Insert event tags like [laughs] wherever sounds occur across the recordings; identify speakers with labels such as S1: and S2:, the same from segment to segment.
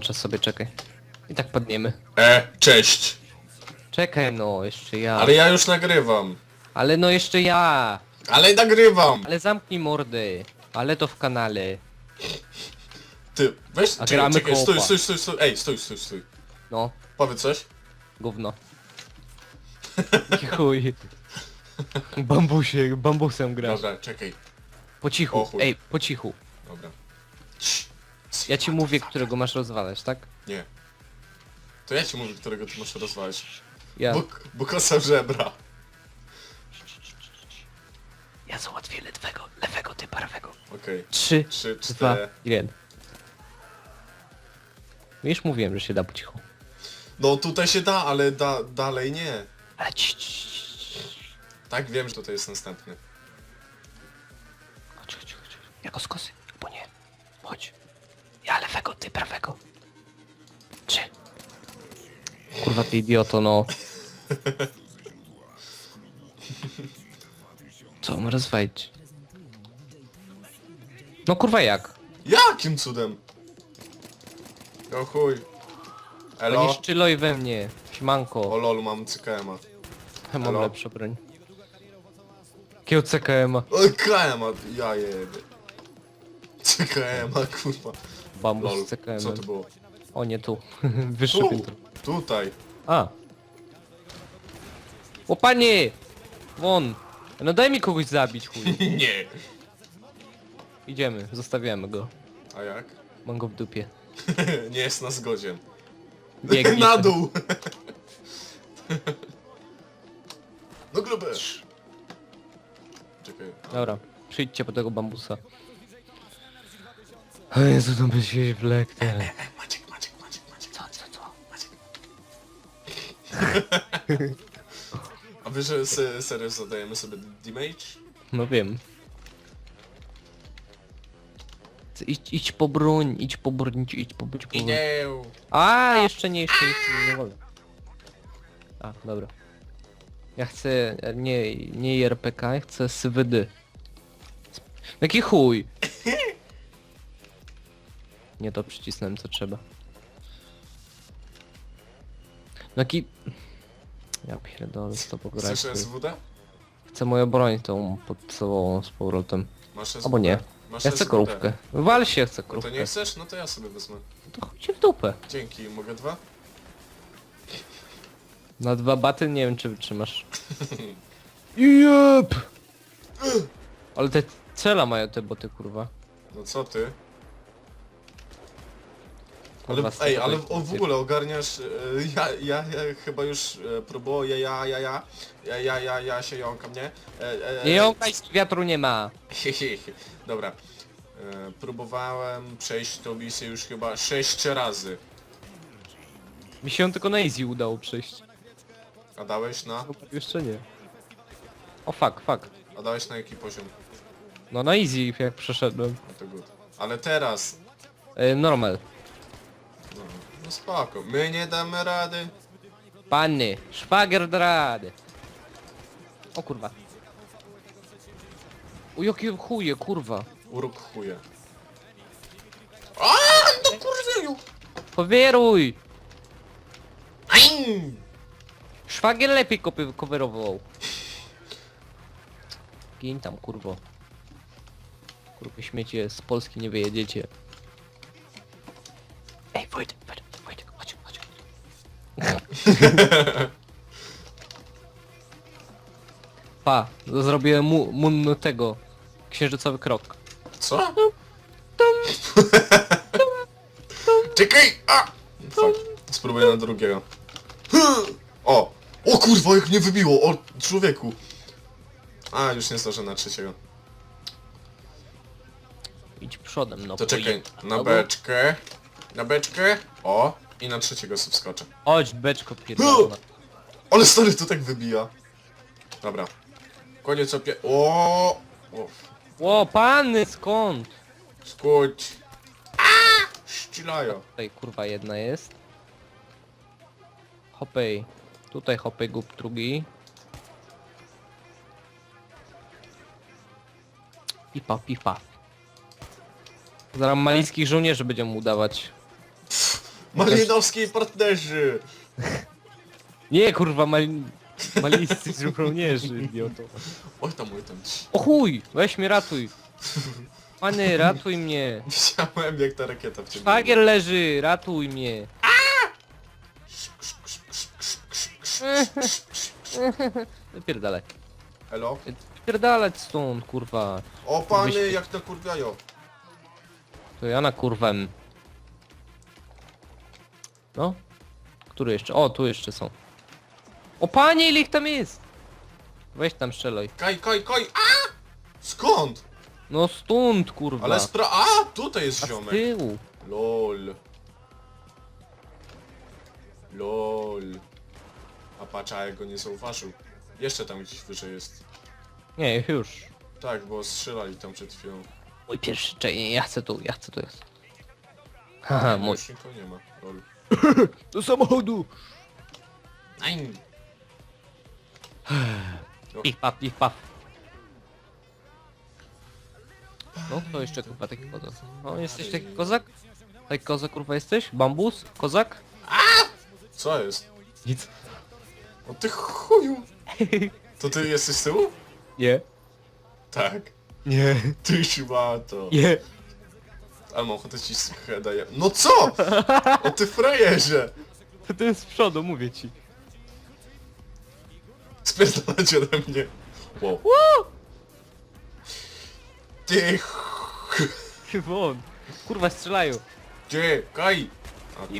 S1: Włączę sobie, czekaj. I tak padniemy.
S2: E, cześć.
S1: Czekaj no, jeszcze ja.
S2: Ale ja już nagrywam.
S1: Ale no jeszcze ja!
S2: Ale nagrywam.
S1: Ale zamknij mordy. Ale to w kanale.
S2: Ty, weź,
S1: A
S2: czekaj,
S1: gramy
S2: czekaj, stój, stój, stój, stój. Ej, stój, stój, stój.
S1: No,
S2: Powiedz coś.
S1: gówno. I [laughs] chuj. Bambusie, bambusem grasz.
S2: Dobra, czekaj.
S1: Po
S2: O
S1: cichu,
S2: chuj.
S1: ej, po cichu.
S2: Dobra.
S1: Ja ci mówię, którego masz rozwalać, tak?
S2: Nie. To ja ci mówię, którego ty masz rozwalić.
S1: Ja.
S2: Buk, bukosa w żebra.
S1: Ja załatwię lewego, lewego, ty prawego.
S2: Okej.
S1: Trzy,
S2: Trzy,
S1: dwa,
S2: cztery.
S1: jeden. Wiesz, mówiłem, że się da po cichu.
S2: No tutaj się da, ale da, dalej nie.
S1: Ale ci, ci, ci.
S2: Tak, wiem, że tutaj jest następny.
S1: Chodź, chodź, chodź. Ja go skosy, bo nie. Chodź. Ja lewego, ty prawego. Trzy. Kurwa, ty idioto, no. Co, mam rozwalić? No kurwa jak?
S2: Jakim cudem? O chuj. Elo?
S1: nie szczyloj we mnie.
S2: O
S1: Siemanko.
S2: lol, mam CKM-a.
S1: Mam
S2: elo.
S1: lepszą broń. Jakiego CKM-a?
S2: O, KM-a, ja jebie. CKM-a, kurwa.
S1: Bambus
S2: Lol,
S1: z CKM.
S2: co to było?
S1: O nie tu. [laughs] Wyższe
S2: Tu,
S1: piętro.
S2: tutaj.
S1: A. O panie! Won! No daj mi kogoś zabić, chuj. [laughs]
S2: Nie.
S1: Idziemy, zostawiamy go.
S2: A jak?
S1: Mam go w dupie. [laughs]
S2: Nie jest na zgodzie.
S1: Biegnij.
S2: Na dół! No grube! Czekaj.
S1: Dobra, przyjdźcie po tego bambusa. O Jezu, to by się wlek teraz.
S2: Maciek, Maciek, Maciek, Maciek.
S1: Co, co, co?
S2: Maciek. A wiesz, że se, serio zadajemy sobie damage?
S1: No wiem. Idź, idź po broń, idź po broń, idź, idź po broń. idź po broń.
S2: Idę!
S1: A, jeszcze nie, jeszcze nie, nie wolno. A, dobra. Ja chcę, nie, nie IRPK, ja chcę SWD. Jaki chuj! Nie to przycisnąłem co trzeba. No jaki... Ja pierdolę z to pograć.
S2: Chcesz SWD?
S1: Chcę moją broń tą podstawową z powrotem.
S2: Masz SWD?
S1: Albo nie.
S2: Masz
S1: Ja chcę
S2: SWD.
S1: krówkę. Wal się, chcę
S2: No to
S1: krówkę.
S2: nie chcesz? No to ja sobie wezmę.
S1: To chodź w dupę.
S2: Dzięki, mogę dwa?
S1: Na dwa baty nie wiem czy wytrzymasz. [laughs] Jep! Ale te cela mają te boty kurwa.
S2: No co ty? Ale, ej, ale o, w ogóle ogarniasz, e, ja, ja, ja chyba już e, próbuję, ja, ja, ja, ja, ja, ja, ja się jąkam, nie? E, e,
S1: Nie jąkaj, wiatru nie ma. [laughs]
S2: Dobra. E, Próbowałem przejść to misję już chyba sześć razy.
S1: Mi się tylko na easy udało przejść.
S2: A dałeś na?
S1: Jeszcze nie. O fuck, fuck.
S2: A dałeś na jaki poziom?
S1: No na easy jak przeszedłem.
S2: No to good. Ale teraz,
S1: E, Normal
S2: no, spoko, my nie damy rady.
S1: Panny, szwagier drady. O kurwa. O jakie chuje, kurwa.
S2: Urok chuje. A, do kurwieniu!
S1: Powieruj!
S2: Aim!
S1: Szwagier lepiej kopy coverował. Gin tam, kurwo. Kurwy śmiecie, z Polski nie wyjedziecie. [laughs] Pa, zrobiłem mu, tego. Księżycowy krok.
S2: Co? Czekaj! A! Fuck. Spróbuję na drugiego. O! O kurwa, jak mnie wybiło! O, człowieku! A, już nie zdążę na trzeciego.
S1: Idź przodem, no
S2: To czekaj, na beczkę. Na beczkę. O! I na trzeciego sobie wskoczę.
S1: Chodź, beczko pierdolona.
S2: Ale stary, to tak wybija. Dobra. Koniec opie... O! o.
S1: Ło, panny, skąd?
S2: Skóć. Ścilają.
S1: Tutaj kurwa jedna jest. Hopej. Tutaj hopej gub drugi. Pipa, pipa. Zaraz malijskich żołnierzy będziemy udawać.
S2: Malinowskiej partnerzy!
S1: Nie kurwa, mali... malisty żołnierzy, idioto.
S2: Oj tam, oj tam.
S1: O chuj, weź mnie ratuj. Pany, ratuj mnie.
S2: Widziałem jak ta rakieta w ciebie.
S1: Szwagier leży, ratuj mnie. Wypierdalaj.
S2: Elo?
S1: Wypierdalać stąd, kurwa.
S2: O pany, jak nakurwiają.
S1: To ja na kurwem. No? Który jeszcze? O, tu jeszcze są. O panie, ile ich tam jest? Weź tam strzelaj.
S2: Kaj, kaj, kaj! A! Skąd?
S1: No stąd, kurwa.
S2: Ale spra... A! Tutaj jest
S1: A z
S2: ziomek.
S1: tyłu.
S2: LOL. LOL. A patrz, a jak go nie zauważył. Jeszcze tam gdzieś wyżej jest.
S1: Nie, już.
S2: Tak, bo strzelali tam przed chwilą.
S1: Mój pierwszy, czekaj, ja chcę tu, ja chcę tu jest. Haha, mój.
S2: Już nikogo nie ma. LOL. [coughs]
S1: Do samochodu!
S2: Nein! [sighs]
S1: Pich paf, pich paf. No, kto jeszcze kurwa taki kozak? O, jesteś taki kozak? Taki kozak kurwa jesteś? Bambus? Kozak?
S2: Co jest?
S1: Nic.
S2: O ty chuju! To ty jesteś z tyłu?
S1: Nie.
S2: Tak.
S1: Nie.
S2: Ty to.
S1: Nie.
S2: Ale mam ochotę ci ja- No co? O ty frajerze!
S1: To ten z przodu, mówię ci.
S2: Spierdalać ode mnie. Wow. Ty ch...
S1: Won. Kurwa strzelają.
S2: Gdzie? Kaj! A tu.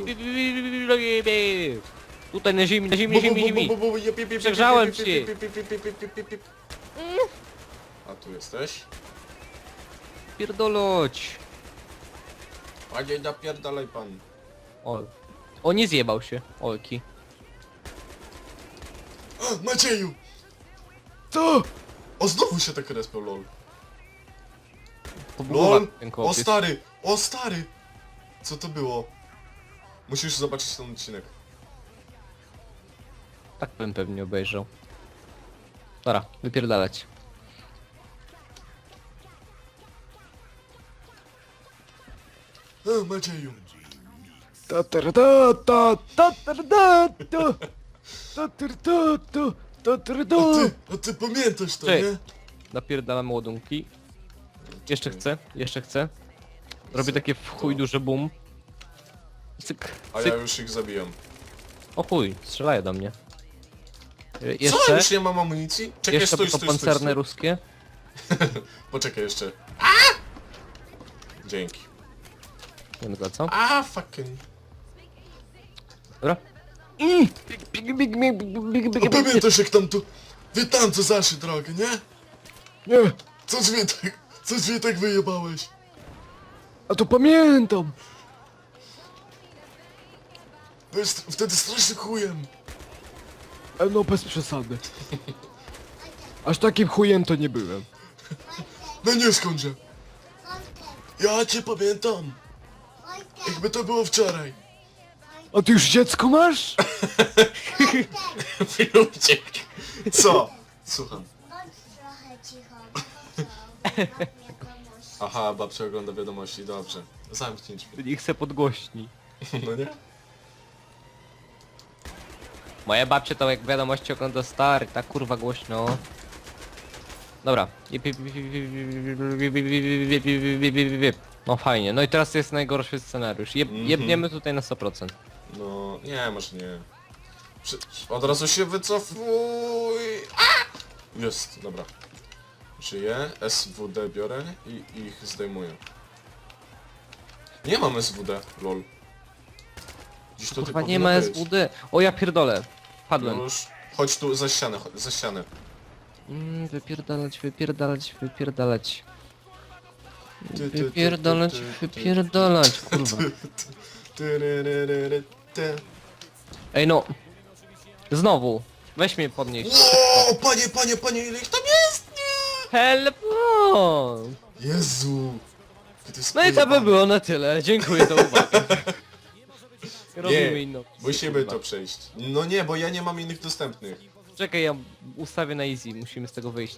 S1: Tutaj na ziemi, na ziemi, na ziemi, na ziemi. Przegrzałem się.
S2: A tu jesteś?
S1: Pierdoloć.
S2: Panie napierdalaj pan.
S1: O. O, nie zjebał się. Olki.
S2: O, Macieju!
S1: Co?
S2: O, znowu się tak respią, lol. LOL!
S1: ten
S2: O
S1: kopiec.
S2: stary! O stary! Co to było? Musisz zobaczyć ten odcinek.
S1: Tak bym pewnie obejrzał. Dobra, wypierdalać.
S2: O, ty, a ty pamiętasz to, nie?
S1: Napierdalam ładunki. Jeszcze chcę, jeszcze chcę. Robię takie w chuj duże boom. Cyk,
S2: A ja już ich zabijam.
S1: O chuj, strzelają do mnie.
S2: Co? Już nie mam amunicji? Czekaj,
S1: jeszcze
S2: stój, stój, stój,
S1: pancerne
S2: stój.
S1: ruskie.
S2: Poczekaj jeszcze. A! Dzięki.
S1: Nie wiem za co.
S2: A fucking.
S1: Dobra.
S3: Big, big, big, big, big, big,
S2: A pamiętasz jak tam tu... Wy tam co zaszli drogę, nie?
S3: Nie,
S2: Co drzwi tak... Co drzwi tak wyjebałeś?
S3: a to pamiętam.
S2: Byłeś st- wtedy strasznym chujem.
S3: E, No bez przesady. Aż takim chujem to nie byłem.
S2: No nie skądże. Ja cię pamiętam. Jakby to było wczoraj.
S3: A ty już dziecko masz?
S2: Uciekł. Co? Słucham.
S4: Bądź trochę cicho.
S2: Aha, babcia ogląda wiadomości, dobrze. Zamknij drzwi.
S1: Nie chcę podgłośni.
S2: No nie?
S1: Moja babcia to jak wiadomości ogląda stary, tak kurwa głośno. Dobra. No fajnie, no i teraz jest najgorszy scenariusz. Jeb,
S2: Mhm.
S1: jebniemy tutaj na 100%.
S2: No, nie, może nie. Przy... Od razu się wycofuj. A! Jest, dobra. Żyję, SWD biorę i ich zdejmuję. Nie mam SWD, lol. Dziś tutaj
S1: Kurwa nie ma. SWD. O ja pierdolę. Padłem.
S2: Już. Chodź tu za ścianę, za ścianę.
S1: Mm, wypierdalać, wypierdalać, wypierdalać. Wypierdalać, wypierdalać, kurwa. Ej no. Znowu. Weź mnie podnieść.
S2: Ło, panie, panie, panie, ile ich tam jest? Nie!
S1: Help!
S2: Jezu. To jest
S1: No i to by
S2: pojebane.
S1: było na tyle. Dziękuję za uwagę. [laughs] Robimy
S2: Nie,
S1: inną.
S2: musimy to przejść. No nie, bo ja nie mam innych dostępnych.
S1: Czekaj, ja ustawię na easy. Musimy z tego wyjść